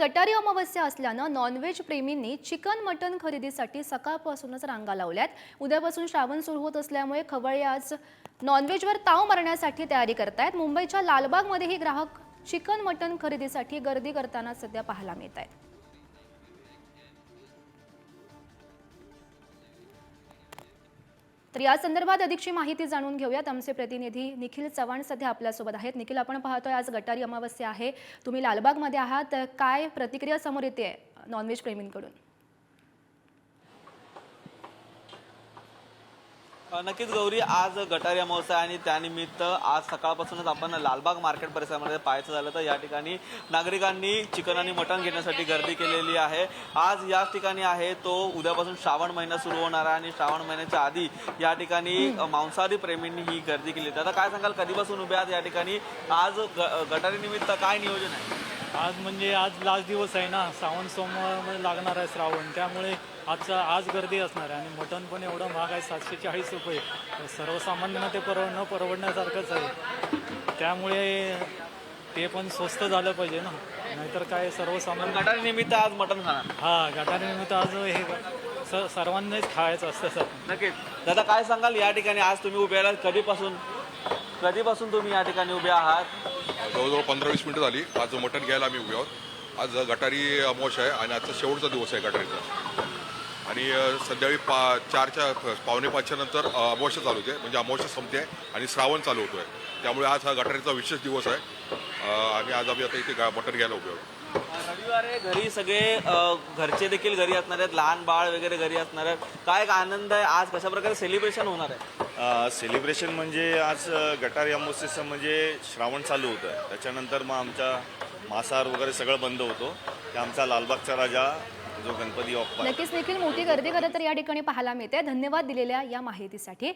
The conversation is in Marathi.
गटारी अमावस्या असल्यानं नॉनव्हेज प्रेमींनी चिकन मटन खरेदीसाठी सकाळपासूनच रांगा लावल्यात. उद्यापासून श्रावण सुरू होत असल्यामुळे खवळे आज नॉनव्हेजवर ताव मारण्यासाठी तयारी करतायत. मुंबईच्या लालबागमध्येही ग्राहक चिकन मटन खरेदीसाठी गर्दी करताना सध्या पाहायला मिळत आहेत तर या संदर्भात अधिकची माहिती जाणून घेऊयात. आमचे प्रतिनिधी निखिल चव्हाण सध्या आपल्यासोबत आहेत. निखिल आपण पाहतोय आज गटारी अमावस्या आहे. तुम्ही लालबागमध्ये आहात. काय प्रतिक्रिया समोर येते नॉनव्हेज प्रेमींकडून? नक्कीच गौरी आज गटारी अमावस्या आहे आणि त्यानिमित्त आज सकाळपासूनच आपण लालबाग मार्केट परिसरामध्ये पाहायचं झालं तर या ठिकाणी नागरिकांनी चिकन आणि मटण घेण्यासाठी गर्दी केलेली आहे. आज याच ठिकाणी आहे तो उद्यापासून श्रावण महिना सुरू होणार आहे आणि श्रावण महिन्याच्या आधी या ठिकाणी मांसाहारी प्रेमींनी ही गर्दी केली. आता काय सांगाल? कधीपासून उभे आहात या ठिकाणी? आज ग- गटारी निमित्त काय नियोजन आहे? आज म्हणजे आज लास्ट दिवस आहे ना श्रावण सोमवार लागणार आहे श्रावण. त्यामुळे आजचा आज गर्दी असणार आहे आणि मटण पण एवढं महाग आहे सातशे चाळीस रुपये. सर्वसामान्यांना ते परव न परवडण्यासारखंच आहे. त्यामुळे ते पण स्वस्त झालं पाहिजे ना. नाहीतर काय सर्वसामान्य गटारी निमित्त आज मटण खाणार. हा गटारीनिमित्त आज हे स सर्वांनाच खायचं असतं सर. नक्कीच. दादा काय सांगाल? या ठिकाणी आज तुम्ही उभे आहात कधीपासून? कधीपासून तुम्ही या ठिकाणी उभे आहात? जवळजवळ पंधरा वीस मिनिटं झाली. आज मटण घ्यायला आम्ही उभे आहोत. आज गटारी अमोश आहे आणि आजचा शेवटचा दिवस आहे गटारीचा. आणि अ, संध्याकाळी पा चारच्या पावणे पाचच्या नंतर अमोश अमावस्या चालू होते. म्हणजे अमावस्या संपते आहे आणि श्रावण चालू होतो आहे त्यामुळे आज हा गटारीचा विशेष दिवस आहे. आणि आज आम्ही आता इथे मटण घ्यायला उभे आहोत. रविवार आहे घरी सगळे घरचे देखील घरी असणार आहेत. लहान बाळ वगैरे घरी असणार आहेत. काय एक आनंद आहे. आज कशा प्रकारे सेलिब्रेशन होणार आहे? सेलिब्रेशन म्हणजे आज गटार अमावस्येचं म्हणजे श्रावण चालू होतं. त्याच्यानंतर मग आमचा मांसाहार वगैरे सगळं बंद होतो. ते आमचा लालबागचा राजा जो गणपती बाप्पा नक्कीच देखील मोठी गर्दी खरं तर या ठिकाणी पाहायला मिळते. धन्यवाद दिलेल्या या माहितीसाठी.